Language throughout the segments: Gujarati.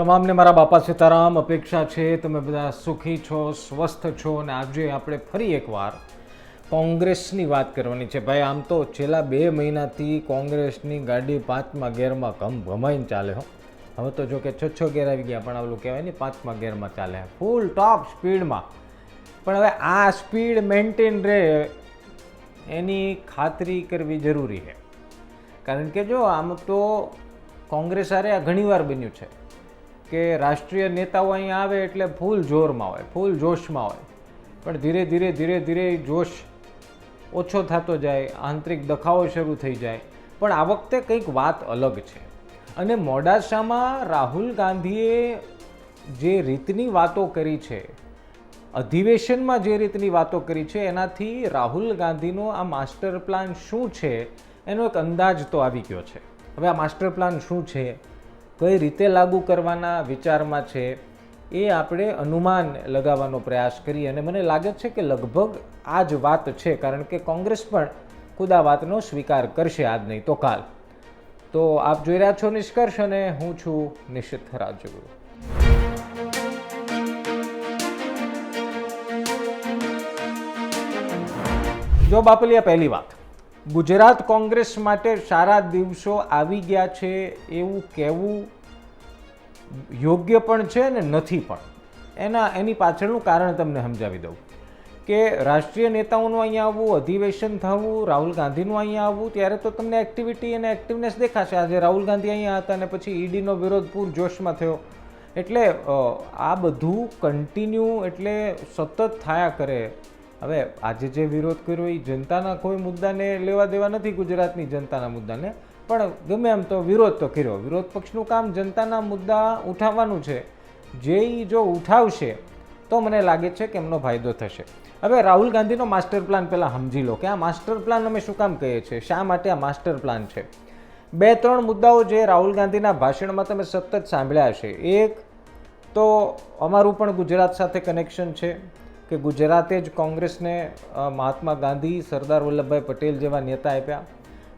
તમામને મારા બાપા સીતારામ અપેક્ષા છે, તમે બધા સુખી છો, સ્વસ્થ છો અને આજે આપણે ફરી એકવાર કોંગ્રેસની વાત કરવાની છે. ભાઈ, આમ તો છેલ્લા બે મહિનાથી કોંગ્રેસની ગાડી પાંચમા ગેરમાં ઘમ ઘમાઈને ચાલે હો. હવે તો જો કે છ છ ગેર આવી ગયા, પણ ઓલું કહેવાય ને, પાંચમા ગેરમાં ચાલે. ફૂલ ટોપ સ્પીડમાં પણ હવે આ સ્પીડ મેન્ટેન રહે, એની ખાતરી કરવી જરૂરી છે. કારણ કે જો આમ તો કોંગ્રેસ હારે આ ઘણીવાર બન્યું છે. કે રાષ્ટ્રીય નેતાઓ અહીંયા આવે એટલે ફૂલ જોરમાં હોય, ફૂલ જોશમાં હોય. પણ ધીરે ધીરે ધીરે ધીરે જોશ ઓછો થતો જાય, આંતરિક દખાવો શરૂ થઈ જાય. પણ આ વખતે કંઈક વાત અલગ છે. અને મોડાસામાં રાહુલ ગાંધીએ જે રીતની વાતો કરી છે, અધિવેશનમાં જે રીતની વાતો કરી છે, એનાથી રાહુલ ગાંધીનો આ માસ્ટર પ્લાન શું છે, એનો એક અંદાજ તો આવી ગયો છે. હવે આ માસ્ટર પ્લાન શું છે કઈ રીતે લાગુ કરવાના વિચારમાં છે, એ આપણે અનુમાન લગાવવાનો પ્રયાસ કરીએ. અને મને લાગે છે કે લગભગ આ જ વાત છે, કારણ કે કોંગ્રેસ પણ ખુદ આ વાતનો સ્વીકાર કરશે આજ નહીં તો કાલ. તો આપ જોઈ રહ્યા છો નિષ્કર્ષ અને હું છું નિશ્ચિત રાજગુરુ. જો બાપલિયા, પહેલી વાત. ગુજરાત કોંગ્રેસ માટે સારા દિવસો આવી ગયા છે એવું કહેવું યોગ્ય પણ છે ને નથી પણ. એના, એની પાછળનું કારણ તમને સમજાવી દઉં કે રાષ્ટ્રીય નેતાઓનું અહીંયા આવવું, અધિવેશન થવું, રાહુલ ગાંધીનું અહીંયા આવવું, ત્યારે તો તમને એક્ટિવિટી અને એક્ટિવનેસ દેખાશે. આજે રાહુલ ગાંધી અહીંયા હતા અને પછી ઈડીનો વિરોધ પૂર જોશમાં થયો. એટલે આ બધું કન્ટિન્યુ એટલે સતત થયા કરે હવે આજે જે વિરોધ કર્યો એ જનતાના કોઈ મુદ્દાને લેવા દેવા નથી ગુજરાતની જનતાના મુદ્દાને. પણ ગમે એમ તો વિરોધ તો કર્યો. વિરોધ પક્ષનું કામ જનતાના મુદ્દા ઉઠાવવાનું છે. જે જો ઉઠાવશે તો મને લાગે છે કે એમનો ફાયદો થશે. હવે રાહુલ ગાંધીનો માસ્ટર પ્લાન પહેલાં સમજી લો કે આ માસ્ટર પ્લાન અમે શું કામ કહીએ છીએ? શા માટે આ માસ્ટર પ્લાન છે? બે ત્રણ મુદ્દાઓ જે રાહુલ ગાંધીના ભાષણમાં તમે સતત સાંભળ્યા છે એક તો અમારું પણ ગુજરાત સાથે કનેક્શન છે. કે ગુજરાતે જ કોંગ્રેસને મહાત્મા ગાંધી, સરદાર વલ્લભભાઈ પટેલ જેવા નેતા આપ્યા.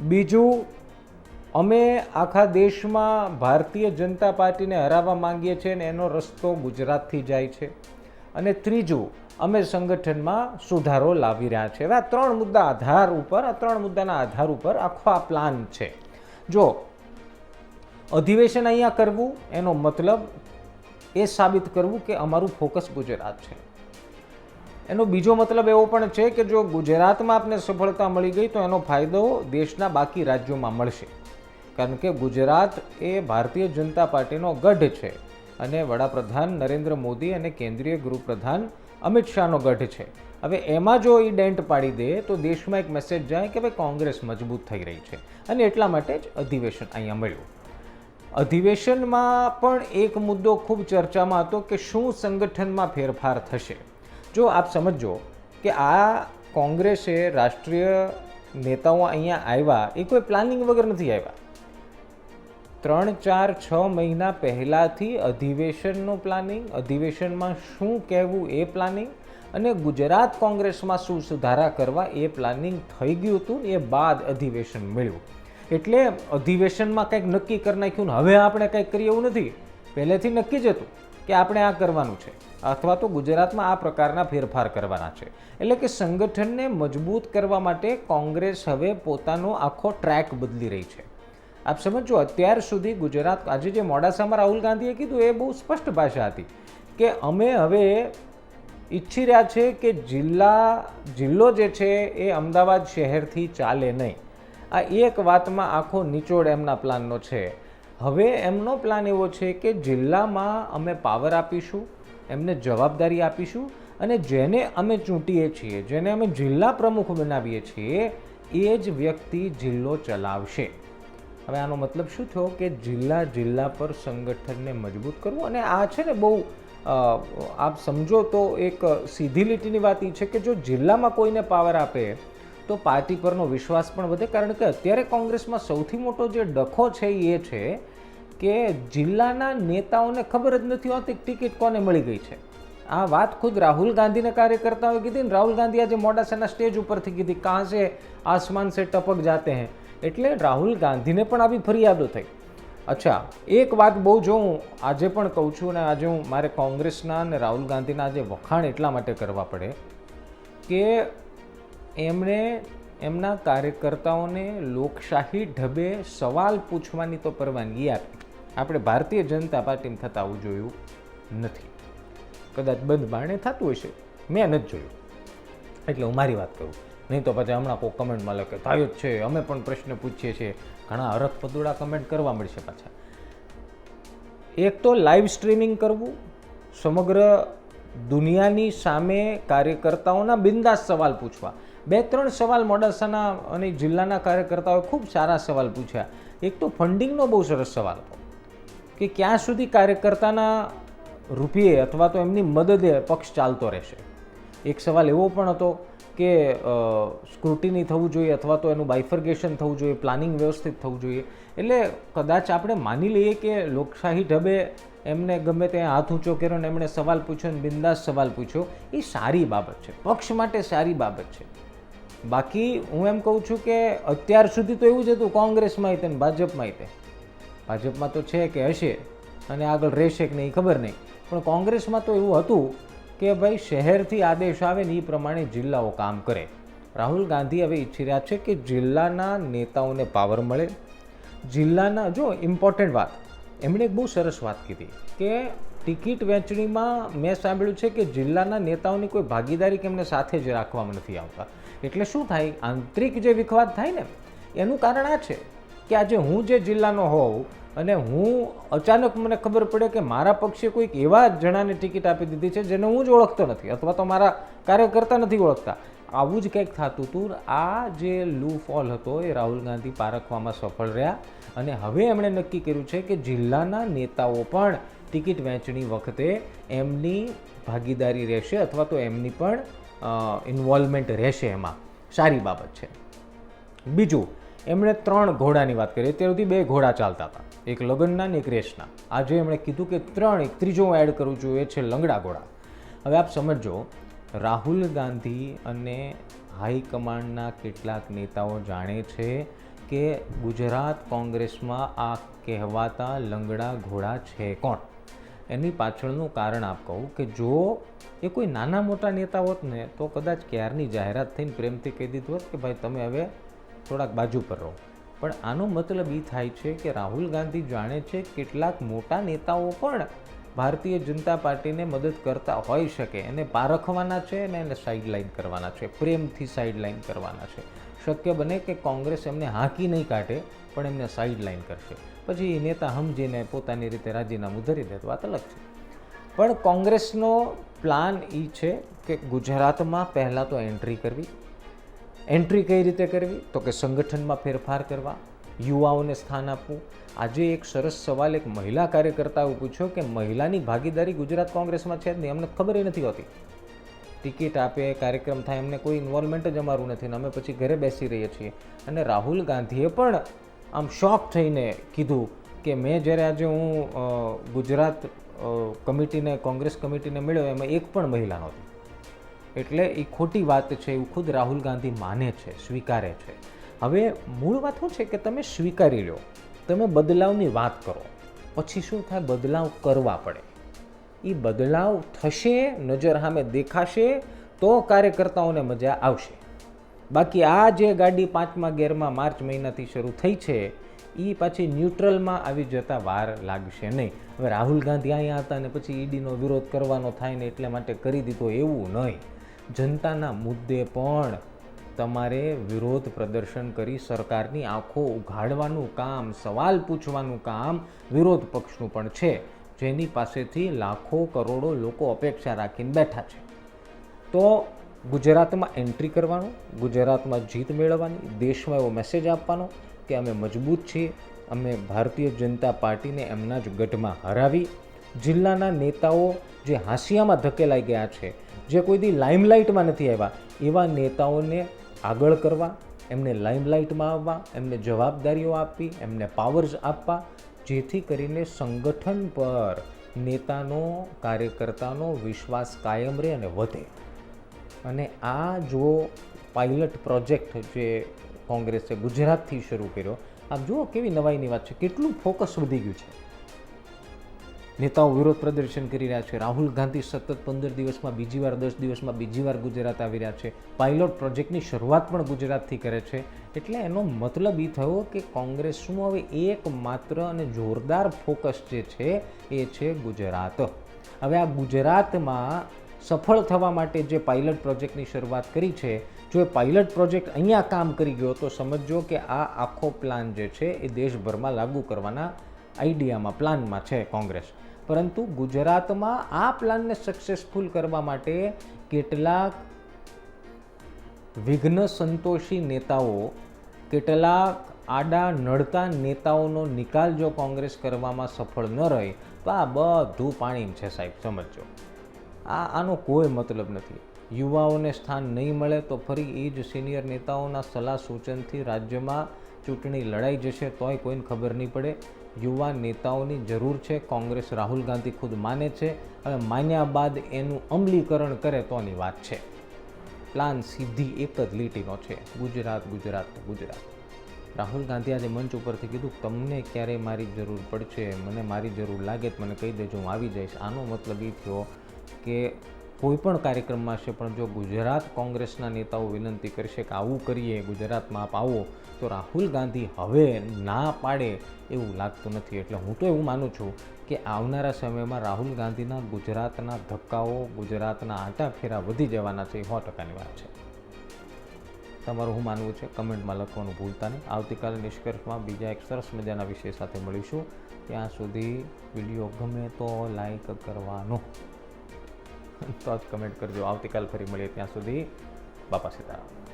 બીજું, અમે આખા દેશમાં ભારતીય જનતા પાર્ટીને હરાવવા માંગીએ છીએ અને એનો રસ્તો ગુજરાતથી જાય છે. અને ત્રીજું, અમે સંગઠનમાં સુધારો લાવી રહ્યા છીએ હવે આ ત્રણ મુદ્દા આધાર ઉપર, આ ત્રણ મુદ્દાના આધાર ઉપર આખો આ પ્લાન છે. જો, અધિવેશન અહીંયા કરવું, એનો મતલબ એ સાબિત કરવું કે અમારું ફોકસ ગુજરાત છે. એનો બીજો મતલબ એવો પણ છે કે જો ગુજરાતમાં આપને સફળતા મળી ગઈ તો એનો ફાયદો દેશના બાકી રાજ્યોમાં મળશે. કારણ કે ગુજરાત એ ભારતીય જનતા પાર્ટીનો ગઢ છે અને વડાપ્રધાન નરેન્દ્ર મોદી અને કેન્દ્રીય ગૃહપ્રધાન અમિત શાહનો ગઢ છે. હવે એમાં જો એ ડેન્ટ પાડી દે તો દેશમાં એક મેસેજ જાય કે ભાઈ કોંગ્રેસ મજબૂત થઈ રહી છે અને એટલા માટે જ અધિવેશન અહીંયા મળ્યું. અધિવેશનમાં પણ એક મુદ્દો ખૂબ ચર્ચામાં હતો કે શું સંગઠનમાં ફેરફાર થશે. જો આપ સમજો કે આ કોંગ્રેસે રાષ્ટ્રીય નેતાઓ અહીંયા આવ્યા, એ કોઈ પ્લાનિંગ વગર નથી આવ્યા. ત્રણ, ચાર, છ મહિના પહેલાંથી અધિવેશનનું પ્લાનિંગ, અધિવેશનમાં શું કહેવું એ પ્લાનિંગ અને ગુજરાત કોંગ્રેસમાં શું સુધારા કરવા એ પ્લાનિંગ થઈ ગયું હતું એ બાદ અધિવેશન મળ્યું. એટલે અધિવેશનમાં કંઈક નક્કી કરી નાખ્યું ને હવે આપણે કંઈક કરીએ એવું નથી. પહેલેથી નક્કી જ હતું. કે આપણે આ કરવાનું છે. અથવા તો ગુજરાતમાં આ પ્રકારના ફેરફાર કરવાના છે. એટલે કે સંગઠનને મજબૂત કરવા માટે કોંગ્રેસ હવે પોતાનો આખો ટ્રેક બદલી રહી છે. આપ સમજો, અત્યાર સુધી ગુજરાત, આજે જે મોડાસામાં રાહુલ ગાંધીએ કીધું એ બહુ સ્પષ્ટ ભાષા હતી કે અમે હવે ઈચ્છી રહ્યા છે કે જિલ્લા, જિલ્લો જે છે એ અમદાવાદ શહેરથી ચાલે નહીં. આ એક વાતમાં આખો નિચોડ એમના પ્લાનનો છે. હવે એમનો પ્લાન એવો છે કે જિલ્લામાં અમે પાવર આપીશું, એમને જવાબદારી આપીશું અને જેને અમે ચૂંટીએ છીએ, જેને અમે જિલ્લા પ્રમુખ બનાવીએ છીએ, એ જ વ્યક્તિ જિલ્લો ચલાવશે. હવે આનો મતલબ શું થયો કે જિલ્લા જિલ્લા પર સંગઠનને મજબૂત કરવું? અને આ છે ને બહુ આપ સમજો તો એક સીધી લીટીની વાત એ છે કે જો જિલ્લામાં કોઈને પાવર આપે તો પાર્ટી પરનો વિશ્વાસ પણ વધે, કારણ કે અત્યારે કોંગ્રેસમાં સૌથી મોટો જે ડખો છે એ છે કે જિલ્લાના નેતાઓને ખબર જ નથી હોતી ટિકિટ કોને મળી ગઈ છે. આ વાત ખુદ રાહુલ ગાંધીને કાર્યકર્તાઓએ કીધી ને રાહુલ ગાંધી આજે મોડાસાના સ્ટેજ ઉપરથી કીધી કાં છે આસમાન સે ટપક જાતે હે. એટલે રાહુલ ગાંધીને પણ આવી ફરિયાદો થઈ. અચ્છા, એક વાત બહુ જો હું આજે પણ કહું છું અને આજે હું મારે કોંગ્રેસના અને રાહુલ ગાંધીના આજે વખાણ એટલા માટે કરવા પડે કે એમણે એમના કાર્યકર્તાઓને લોકશાહી ઢબે સવાલ પૂછવાની તો પરવાનગી આપી. આપણે ભારતીય જનતા પાર્ટીમાં થતા આવું જોયું નથી. કદાચ બંધ બારણે થતું હશે. મેં નથી જોયું. એટલે હું મારી વાત કરું. નહીં તો પછી હમણાં કોઈ કમેન્ટમાં લખે થાય જ છે. અમે પણ પ્રશ્ન પૂછીએ છીએ. ઘણા હરખ પદુડા કમેન્ટ કરવા મળશે પાછા. એક તો લાઈવ સ્ટ્રીમિંગ કરવું, સમગ્ર દુનિયાની સામે કાર્યકર્તાઓના બિંદાસ સવાલ પૂછવા. બે ત્રણ સવાલ મોડાસાના અને જિલ્લાના કાર્યકર્તાઓએ ખૂબ સારા સવાલ પૂછ્યા. એક તો ફંડિંગનો બહુ સરસ સવાલ. હતો કે ક્યાં સુધી કાર્યકર્તાના રૂપિયે અથવા તો એમની મદદે પક્ષ ચાલતો રહેશે? એક સવાલ એવો પણ હતો કે સ્ક્રુટિની થવું જોઈએ અથવા તો એનું બાયફર્ગેશન થવું જોઈએ પ્લાનિંગ વ્યવસ્થિત થવું જોઈએ. એટલે કદાચ આપણે માની લઈએ કે લોકશાહી ઢબે એમને ગમે ત્યાં હાથ ઊંચો કર્યો ને એમણે સવાલ પૂછ્યો ને બિંદાસ સવાલ પૂછ્યો, એ સારી બાબત છે. પક્ષ માટે સારી બાબત છે. બાકી હું એમ કહું છું કે અત્યાર સુધી તો એવું જ હતું, કોંગ્રેસમાં તે ભાજપમાં તે. ભાજપમાં તો છે કે હશે અને આગળ રહેશે કે નહીં ખબર નહીં. પણ કોંગ્રેસમાં તો એવું હતું કે ભાઈ શહેરથી આદેશ આવે ને એ પ્રમાણે જિલ્લાઓ કામ કરે. રાહુલ ગાંધી હવે ઈચ્છી રહ્યા છે કે જિલ્લાના નેતાઓને પાવર મળે. જિલ્લાના, જો ઇમ્પોર્ટન્ટ વાત, એમણે એક બહુ સરસ વાત કીધી કે ટિકિટ વહેંચણીમાં મેં સાંભળ્યું છે કે જિલ્લાના નેતાઓની કોઈ ભાગીદારી કે એમને સાથે જ રાખવામાં નથી આવતા. એટલે શું થાય? આંતરિક જે વિખવાદ થાય ને, એનું કારણ આ છે કે આજે હું જે જિલ્લાનો હોઉં અને હું અચાનક મને ખબર પડે કે મારા પક્ષે કોઈક એવા જણાને ટિકિટ આપી દીધી છે જેને હું જ ઓળખતો નથી અથવા તો મારા કાર્યકર્તા નથી ઓળખતા. આવું જ કંઈક થતું હતું. આ જે લૂ ફોલ હતો એ રાહુલ ગાંધી પારખવામાં સફળ રહ્યા અને હવે એમણે નક્કી કર્યું છે કે જિલ્લાના નેતાઓ પણ ટિકિટ વહેંચણી વખતે એમની ભાગીદારી રહેશે અથવા તો એમની પણ ઇન્વોલ્વમેન્ટ રહેશે એમાં. સારી બાબત છે. બીજું, એમણે ત્રણ ઘોડાની વાત કરી. અત્યાર સુધી બે ઘોડા ચાલતા હતા. એક લગ્નના ને એક રેસના. આજે એમણે કીધું કે ત્રણ, એક ત્રીજો એડ કરું છું, એ છે લંગડા ઘોડા. હવે આપ સમજો, રાહુલ ગાંધી અને હાઈકમાન્ડના કેટલાક નેતાઓ જાણે છે કે ગુજરાત કોંગ્રેસમાં આ કહેવાતા લંગડા ઘોડા છે કોણ? એની પાછળનું કારણ આપ કહું કે જો એ કોઈ નાના મોટા નેતા હોત ને, તો કદાચ ક્યારની જાહેરાત થઈને પ્રેમથી કહી દીધું હોત કે ભાઈ તમે હવે થોડાક બાજુ પર રહો. પણ આનો મતલબ એ થાય છે કે રાહુલ ગાંધી જાણે છે કેટલાક મોટા નેતાઓ પણ ભારતીય જનતા પાર્ટીને મદદ કરતા હોઈ શકે. એને પારખવાના છે અને એને સાઇડલાઇન કરવાના છે. પ્રેમથી સાઇડલાઇન કરવાના છે. શક્ય બને કે કોંગ્રેસ એમને હાંકી નહીં કાઢે, પણ એમને સાઇડલાઇન કરશે. પછી એ નેતા સમજીને પોતાની રીતે રાજીનામું ધરી દે તો વાત અલગ છે. પણ કોંગ્રેસનો પ્લાન એ છે કે ગુજરાતમાં પહેલાં તો એન્ટ્રી કરવી. એન્ટ્રી કઈ રીતે કરવી? તો કે સંગઠનમાં ફેરફાર કરવા, યુવાઓને સ્થાન આપવું. આજે એક સરસ સવાલ એક મહિલા કાર્યકર્તાએ પૂછ્યો કે મહિલાની ભાગીદારી ગુજરાત કોંગ્રેસમાં છે જ નહીં, અમને ખબર નથી હોતી. ટિકિટ આપે, કાર્યક્રમ થાય એમને કોઈ ઇન્વોલ્વમેન્ટ જ અમારું નથી ને અમે પછી ઘરે બેસી રહીએ છીએ. અને રાહુલ ગાંધીએ પણ આમ શોક થઈને કીધું કે મેં જ્યારે આજે હું ગુજરાત કમિટીને, કોંગ્રેસ કમિટીને મળ્યો, એમાં એક પણ મહિલા નહોતી એટલે એ ખોટી વાત છે, એવું ખુદ રાહુલ ગાંધી માને છે, સ્વીકારે છે. હવે મૂળ વાત શું છે કે તમે સ્વીકારી લો, તમે બદલાવની વાત કરો, પછી શું થાય? બદલાવ કરવા પડે. એ બદલાવ થશે, નજર સામે દેખાશે, તો કાર્યકર્તાઓને મજા આવશે. બાકી આ જે ગાડી પાંચમા ગેરમાં માર્ચ મહિનાથી શરૂ થઈ છે એ પાછી ન્યુટ્રલમાં આવી જતાં વાર લાગશે નહીં. હવે રાહુલ ગાંધી અહીંયા હતા ને પછી ઈડીનો વિરોધ કરવાનો થાય ને એટલે માટે કરી દીધો એવું નહીં. જનતાના મુદ્દે પણ તમારે વિરોધ પ્રદર્શન કરી સરકારની આંખો ઉઘાડવાનું કામ, સવાલ પૂછવાનું કામ વિરોધ પક્ષનું પણ છે. જેની પાસેથી લાખો કરોડો લોકો અપેક્ષા રાખીને બેઠા છે. તો ગુજરાતમાં એન્ટ્રી કરવાનું, ગુજરાતમાં જીત મેળવવાની, દેશમાં એવો મેસેજ આપવાનો કે અમે મજબૂત છીએ, અમે ભારતીય જનતા પાર્ટીને એમના જ ગઢમાં હરાવી, જિલ્લાના નેતાઓ જે હાંસિયામાં ધકેલાઈ ગયા છે, જે કોઈ દી લાઇમલાઇટમાં નથી આવ્યા, એવા નેતાઓને આગળ કરવા, એમને લાઇમલાઇટમાં આવવા, એમને જવાબદારીઓ આપવી, એમને પાવર્સ આપવા, જેથી કરીને સંગઠન પર નેતાનો, કાર્યકર્તાનો વિશ્વાસ કાયમ રહે અને વધે. અને આ જો પાયલટ પ્રોજેક્ટ જે કોંગ્રેસે ગુજરાતથી શરૂ કર્યો, આપ જુઓ કેવી નવાઈની વાત છે, કેટલું ફોકસ વધી ગયું છે. નેતાઓ વિરોધ પ્રદર્શન કરી રહ્યા છે, રાહુલ ગાંધી સતત પંદર દિવસમાં, બીજી વાર દસ દિવસમાં, બીજી વાર ગુજરાત આવી રહ્યા છે. પાયલોટ પ્રોજેક્ટની શરૂઆત પણ ગુજરાતથી કરે છે. એટલે એનો મતલબ એ થયો કે કોંગ્રેસનું હવે એકમાત્ર અને જોરદાર ફોકસ જે છે, એ છે ગુજરાત. હવે આ ગુજરાતમાં સફળ થવા માટે જે પાયલટ પ્રોજેક્ટની શરૂઆત કરી છે, જો એ પાયલટ પ્રોજેક્ટ અહીંયા કામ કરી ગયો તો સમજો કે આ આખો પ્લાન જે છે એ દેશભરમાં લાગુ કરવાના આઈડિયામાં, પ્લાનમાં છે કોંગ્રેસ. પરંતુ ગુજરાતમાં આ પ્લાનને સક્સેસફુલ કરવા માટે કેટલાક વિઘ્ન સંતોષી નેતાઓ, કેટલાક આડા નડતા નેતાઓનો નિકાલ જો કોંગ્રેસ કરવામાં સફળ ન રહે, તો આ બધું પાણી છે સાહેબ સમજો આ આનો કોઈ મતલબ નથી. યુવાઓને સ્થાન નહીં મળે તો ફરી એ જ સિનિયર નેતાઓના સલાહ સૂચનથી રાજ્યમાં ચૂંટણી લડાઈ જશે તોય કોઈને ખબર નહીં પડે. યુવા નેતાઓની જરૂર છે, કોંગ્રેસ રાહુલ ગાંધી ખુદ માને છે હવે માન્યા બાદ એનું અમલીકરણ કરે તોની વાત છે. પ્લાન સીધી એક જ લીટીનો છે. ગુજરાત ગુજરાત ગુજરાત. રાહુલ ગાંધી આજે મંચ ઉપરથી કીધું, તમને ક્યારે મારી જરૂર પડશે, મને મારી જરૂર લાગે મને કહી દેજો, હું આવી જઈશ. આનો મતલબ એ થયો કે કોઈ પણ કાર્યક્રમમાં હશે પણ જો ગુજરાત કોંગ્રેસના નેતાઓ વિનંતી કરશે કે આવું કરીએ, ગુજરાતમાં આપ આવો, તો રાહુલ ગાંધી હવે ના પાડે એવું લાગતું નથી. એટલે હું તો એવું માનું છું કે આવનારા સમયમાં રાહુલ ગાંધીના ગુજરાતના ધક્કાઓ, ગુજરાતના આંટા ફેરા વધી જવાના છે, એ સો ટકાની વાત છે. તમારું હું માનવું છે? કમેન્ટમાં લખવાનું ભૂલતા નહીં. આવતીકાલે નિષ્કર્ષમાં બીજા એક સરસ મજાના વિષય સાથે મળીશું. ત્યાં સુધી વીડિયો ગમે તો લાઈક કરવાનો. તો જ કમેન્ટ કરજો. આવતીકાલ ફરી મળીએ ત્યાં સુધી. બાપા સીતારામ.